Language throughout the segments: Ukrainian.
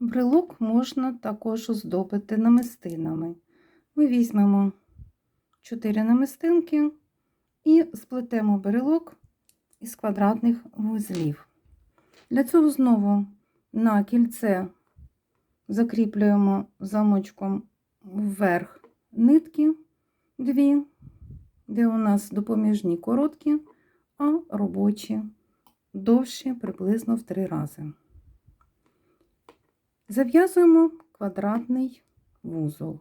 Брелок можна також оздобити намистинами. Ми візьмемо 4 намистинки і сплетемо брелок із квадратних вузлів. Для цього знову на кільце закріплюємо замочком вверх нитки, дві, де у нас допоміжні короткі, а робочі довші приблизно в три рази. Зав'язуємо квадратний вузол.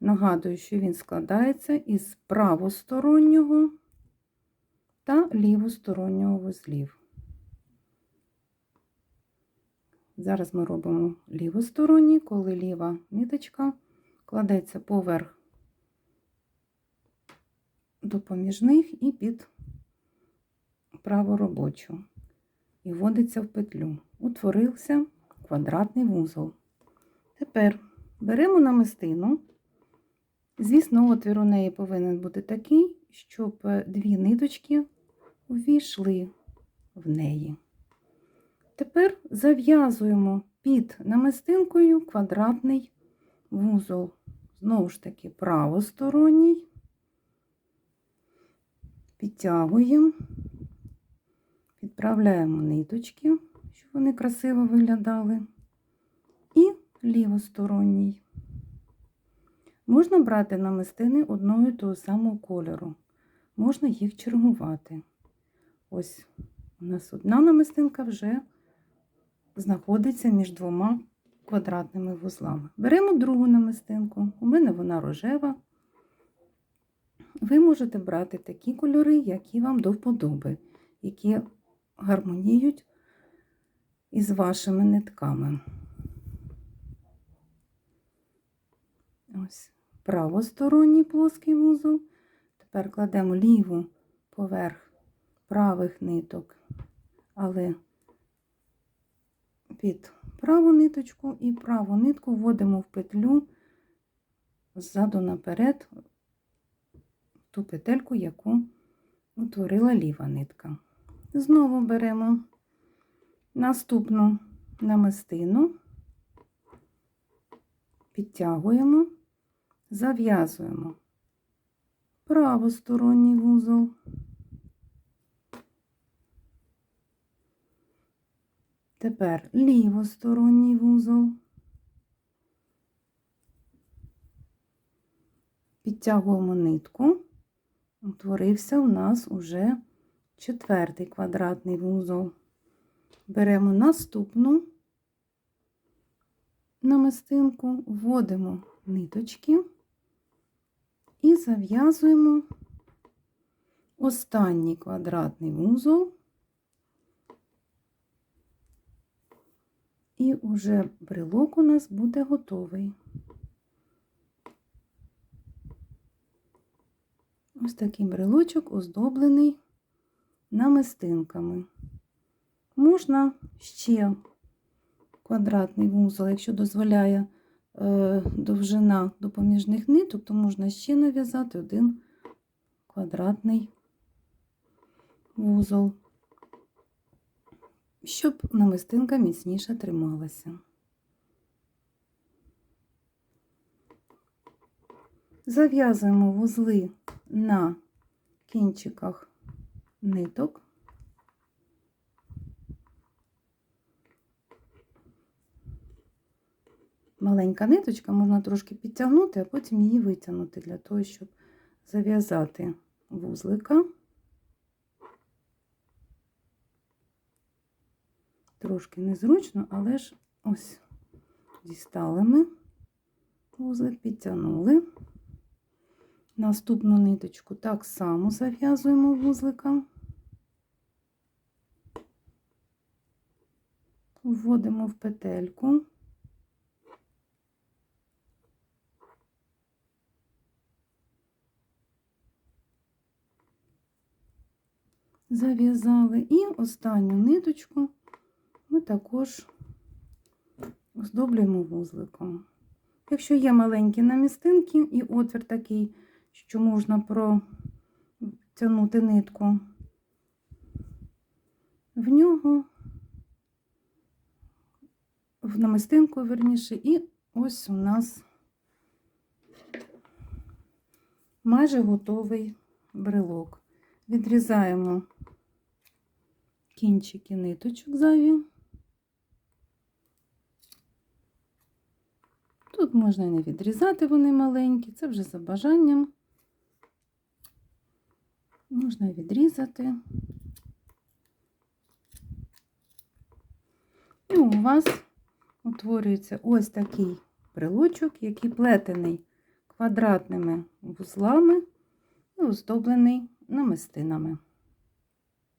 Нагадую, що він складається із правостороннього та лівостороннього вузлів. Зараз ми робимо лівосторонній, коли ліва ниточка кладеться поверх допоміжних і під праворобочу і вводиться в петлю. Утворився квадратний вузол. Тепер беремо намистину. Звісно, отвір у неї повинен бути такий, щоб дві ниточки увійшли в неї. Тепер зав'язуємо під намистинкою квадратний вузол. Знову ж таки, правосторонній, підтягуємо, підправляємо ниточки, вони красиво виглядали, і лівосторонній. Можна брати намистини одного і того самого кольору, можна їх чергувати. Ось у нас одна намистинка вже знаходиться між двома квадратними вузлами. Беремо другу намистинку, у мене вона рожева. Ви можете брати такі кольори, які вам до вподоби, які гармоніють із вашими нитками. Ось правосторонній плоский вузол. Тепер кладемо ліву поверх правих ниток, але під праву ниточку і праву нитку вводимо в петлю ззаду наперед ту петельку, яку утворила ліва нитка. Знову беремо наступну намистину, підтягуємо, зав'язуємо правосторонній вузол. Тепер лівосторонній вузол. Підтягуємо нитку, утворився у нас уже четвертий квадратний вузол. Беремо наступну намистинку, вводимо ниточки і зав'язуємо останній квадратний вузол. І уже брелок у нас буде готовий. Ось такий брелочок оздоблений намистинками. Можна ще квадратний вузол, якщо дозволяє е, довжина допоміжних ниток, то можна ще нав'язати один квадратний вузол щоб намистинка міцніше трималася. Зав'язуємо вузли на кінчиках ниток. Маленька ниточка можна трошки підтягнути, а потім її витягнути для того, щоб зав'язати вузлика. Трошки незручно, але ж ось дістали ми вузлик, підтягнули. Наступну ниточку так само зав'язуємо вузлика, вводимо в петельку. Зав'язали і останню ниточку ми також оздоблюємо вузликом. Якщо є маленькі намістинки і отвір такий, що можна протягнути нитку, в нього в намистинку, верніше, і ось у нас майже готовий брелок. Відрізаємо кінчики ниточок зайві. Тут можна не відрізати, вони маленькі, це вже за бажанням. Можна відрізати. І у вас утворюється ось такий брелочок, який плетений квадратними вузлами і оздоблений намистинами.